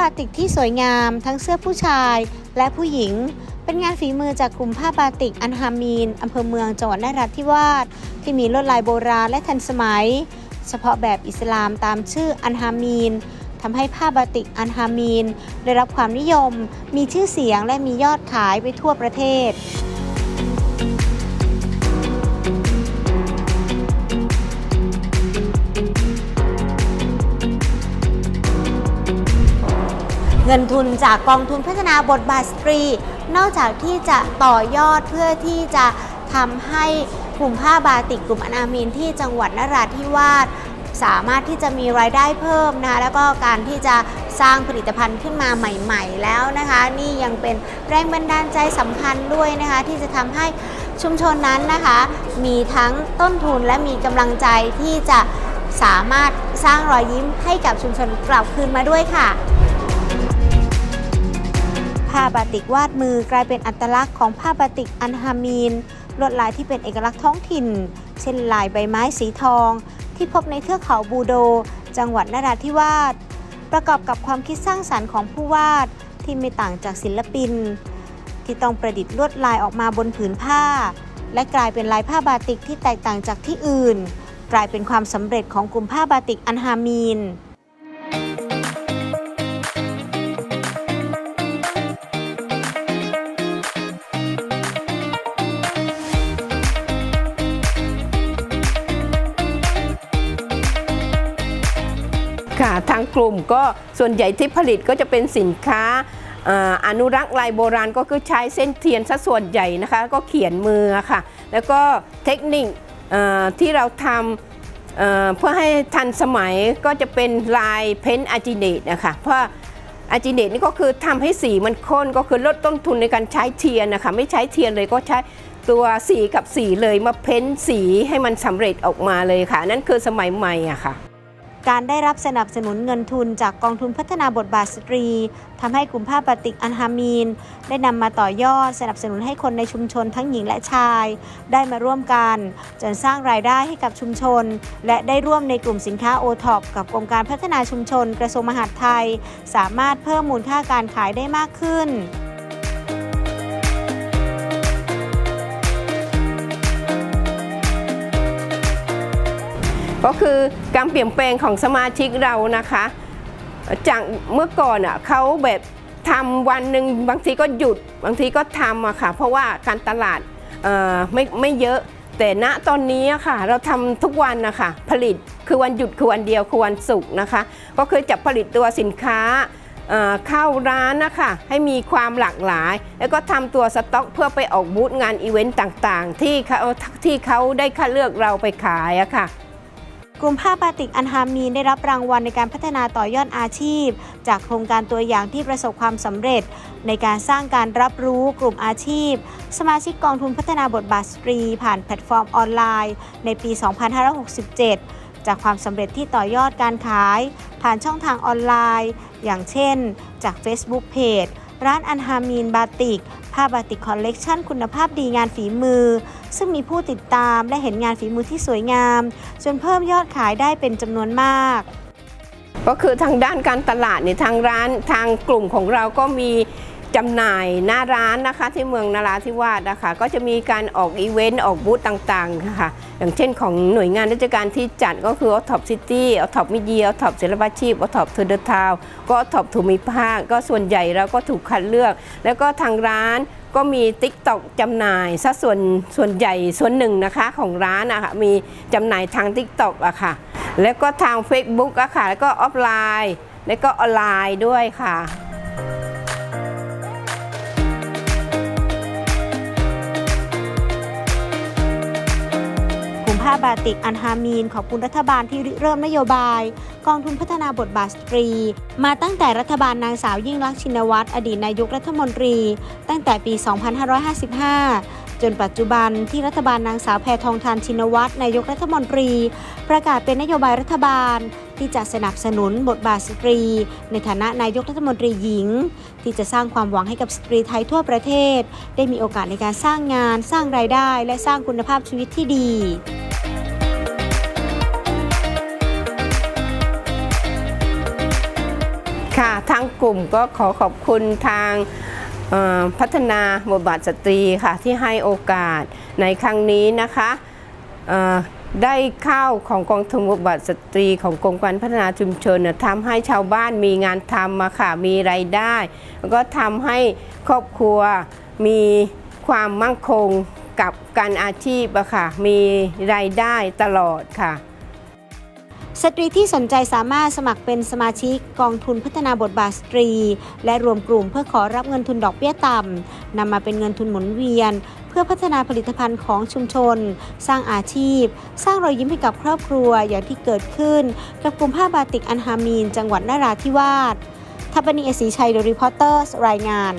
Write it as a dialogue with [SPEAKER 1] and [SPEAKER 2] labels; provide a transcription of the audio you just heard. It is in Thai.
[SPEAKER 1] บาติกที่สวยงามทั้งเสื้อผู้ชายและผู้หญิง เป็นงานฝีมือจากกลุ่มผ้าบาติกอันฮามีนอำเภอเมืองจังหวัดนราธิวาสที่มีลวดลายโบราณและทันสมัย เฉพาะแบบอิสลามตามชื่ออันฮามีนทำให้ผ้าบาติกอันฮามีนได้รับความนิยม มีชื่อเสียงและมียอดขายไปทั่วประเทศ เงินทุนจากกองทุนพัฒนาบทบาทสตรี นอกจากที่จะต่อยอดเพื่อที่จะทำให้กลุ่มผ้าบาติกกลุ่มอนามินที่จังหวัดนราธิวาสสามารถที่จะมีรายได้เพิ่มนะคะแล้วก็การที่จะสร้างผลิตภัณฑ์ขึ้นมาใหม่ ๆ แล้วนะคะ นี่ยังเป็นแรงบันดาลใจสำคัญด้วยนะคะ ที่จะทำให้ชุมชนนั้นนะคะ มีทั้งต้นทุนและมีกำลังใจที่จะสามารถสร้างรอยยิ้มให้กับชุมชนกลับคืนมาด้วยค่ะ ผ้าบาติกวาดมือกลายเป็นอัตลักษณ์ของผ้าบาติกอันฮามีน ลวดลายที่เป็นเอกลักษณ์ท้องถิ่น เช่นลายใบไม้สีทอง ที่พบในเทือกเขาบูโด จังหวัดนราธิวาสประกอบกับความคิดสร้างสรรค์ของผู้วาดที่ไม่ต่างจากศิลปิน ที่ต้องประดิษฐ์ลวดลายออกมาบนผืนผ้า และกลายเป็นลายผ้าบาติกที่แตกต่างจากที่อื่น กลายเป็นความสำเร็จของกลุ่มผ้าบาติกอันฮามีนา
[SPEAKER 2] งกลุ่มก็ส่วนใหญ่ที่ผลิตก็จะเป็นสินค้าอนุรักษ์ลายโบราณก็คือใช้เส้นเทียนซะส่วนใหญ่นะคะ ก็เขียนมือค่ะ แล้วก็เทคนิคที่เราทำเเพื่อให้ทันสมัยก็จะเป็นลายเพ้นอาจิเนตนะคะเพราะอาจิเนตนี่ก็คือทำให้สีมันข้นก็คือลดต้นทุนในการใช้เทียนนะคะไม่ใช้เทียนเลยก็ใช้ตัวสีกับสีเลยมาเพ้นสีให้มันสำเร็จออกมาเลยค่ะ นั่นคือสมัยใหม่อะค่ะ
[SPEAKER 1] การได้รับสนับสนุนเงินทุนจากกองทุนพัฒนาบทบาทสตรีทำให้กลุ่มผ้าบาติกอันฮามีน ได้นำมาต่อยอดสนับสนุนให้คนในชุมชนทั้งหญิงและชาย ได้มาร่วมกัน จนสร้างรายได้ให้กับชุมชน และได้ร่วมในกลุ่มสินค้าโอท็อปกับกรมการพัฒนาชุมชน กระทรวงมหาดไทย สามารถเพิ่มมูลค่าการขายได้มากขึ้น
[SPEAKER 2] ก็คือการเปลี่ยนแปลงของสมาชิกเรานะคะ จากเมื่อก่อนอะเขาแบบทำวันหนึ่งบางทีก็หยุดบางทีก็ทำอะค่ะ เพราะว่าการตลาดไม่ไม่เยอะแต่ณตอนนี้อะค่ะ เราทำทุกวันนะคะผลิตคือวันหยุดคือวันเดียวคือวันศุกร์นะคะ ก็คือจะผลิตตัวสินค้าเอ่อเข้าร้านนะคะให้มีความหลากหลาย แล้วก็ทำตัวสต็อกเพื่อไปออกบูธงานอีเวนต์ต่างๆ ที่เขาที่เขาได้คัดเลือกเราไปขายอะค่ะ
[SPEAKER 1] กลุ่มผ้าบาติกอันฮามีนได้รับรางวัลในการพัฒนาต่อยอดอาชีพ จากโครงการตัวอย่างที่ประสบความสำเร็จ ในการสร้างการรับรู้กลุ่มอาชีพ สมาชิกกองทุนพัฒนาบทบาทสตรี ผ่านแพลตฟอร์มออนไลน์ ในปี 2567 จากความสำเร็จที่ต่อยอดการขาย ผ่านช่องทางออนไลน์ อย่างเช่น จาก Facebook Page ร้านอันฮามีนบาติกผ้าบาติกคอลเลกชันคุณภาพดีงานฝีมือ ซึ่งมีผู้ติดตามและเห็นงานฝีมือที่สวยงาม จนเพิ่มยอดขายได้เป็นจำนวนมาก
[SPEAKER 2] ก็คือทางด้านการตลาดเนี่ยทางร้านทางกลุ่มของเราก็มี จำหน่ายหน้าร้านนะคะที่เมืองนาราธิวาสนะคะก็จะมีการออกอีเวนต์ออกบูธต่างๆนะคะอย่างเช่นของหน่วยงานราชการที่จัดก็คืออท็อปซิตี้อท็อปมิเดียอท็อปศิลปาชีพอท็อปทูเดอร์ทาวก็อท็อปถูมิภาคก็ส่วนใหญ่เราก็ถูกคัดเลือก แล้วก็ทางร้านก็มี t ิ k t o k จำหน่ายซะส่วนส่วนใหญ่ส่วนหนึ่งนะคะของร้านอะค่ะมีจำหน่ายทาง t ิ k t o k อะค่ะแล้วก็ทาง Facebook อะค่ะแล้วก็ออฟไลน์ แล้วก็ออนไลน์ด้วยค่ะา
[SPEAKER 1] บาติกอันฮามีน ขอบคุณรัฐบาลที่ริเริ่มนโยบาย กองทุนพัฒนาบทบาทสตรี มาตั้งแต่รัฐบาลนางสาวยิ่งรักษณ์ชินวัตรอดีตนายกรัฐมนตรี ตั้งแต่ปี 2555 จนปัจจุบันที่รัฐบาลนางสาวแพทองทานชินวัตรนายกรัฐมนตรี ประกาศเป็นนโยบายรัฐบาลที่จะสนับสนุนบทบาทสตรี ในฐานะนายกรัฐมนตรีหญิง ที่จะสร้างความหวังให้กับสตรีไทยทั่วประเทศ ได้มีโอกาสในการสร้างงาน สร้างรายได้ และสร้างคุณภาพชีวิตที่ดี
[SPEAKER 2] งกลุ่มก็ขอขอบคุณทางพัฒนาบทบาทสตรีค่ะที่ให้โอกาสในครั้งนี้นะคะได้ข้าวของกองทุนบทบาทสตรีของกรมการพัฒนาชุมชนทำให้ชาวบ้านมีงานทำมาค่ะมีไรายได้ แล้วก็ทำให้ครอบครัวมีความมั่งคงกับการอาชีพอะค่ะมีรายได้ตลอดค่ะ
[SPEAKER 1] สตรีที่สนใจสามารถสมัครเป็นสมาชิกกองทุนพัฒนาบทบาทสตรี และรวมกลุ่มเพื่อขอรับเงินทุนดอกเบี้ยต่ำนำมาเป็นเงินทุนหมุนเวียน เพื่อพัฒนาผลิตภัณฑ์ของชุมชน สร้างอาชีพ สร้างรอยยิ้มให้กับครอบครัวอย่างที่เกิดขึ้น กับกลุ่มผ้าบาติกอันฮามีน จังหวัดนราธิวาสทัปนีเอศรีชัยโดรีพอเตอร์ รายงาน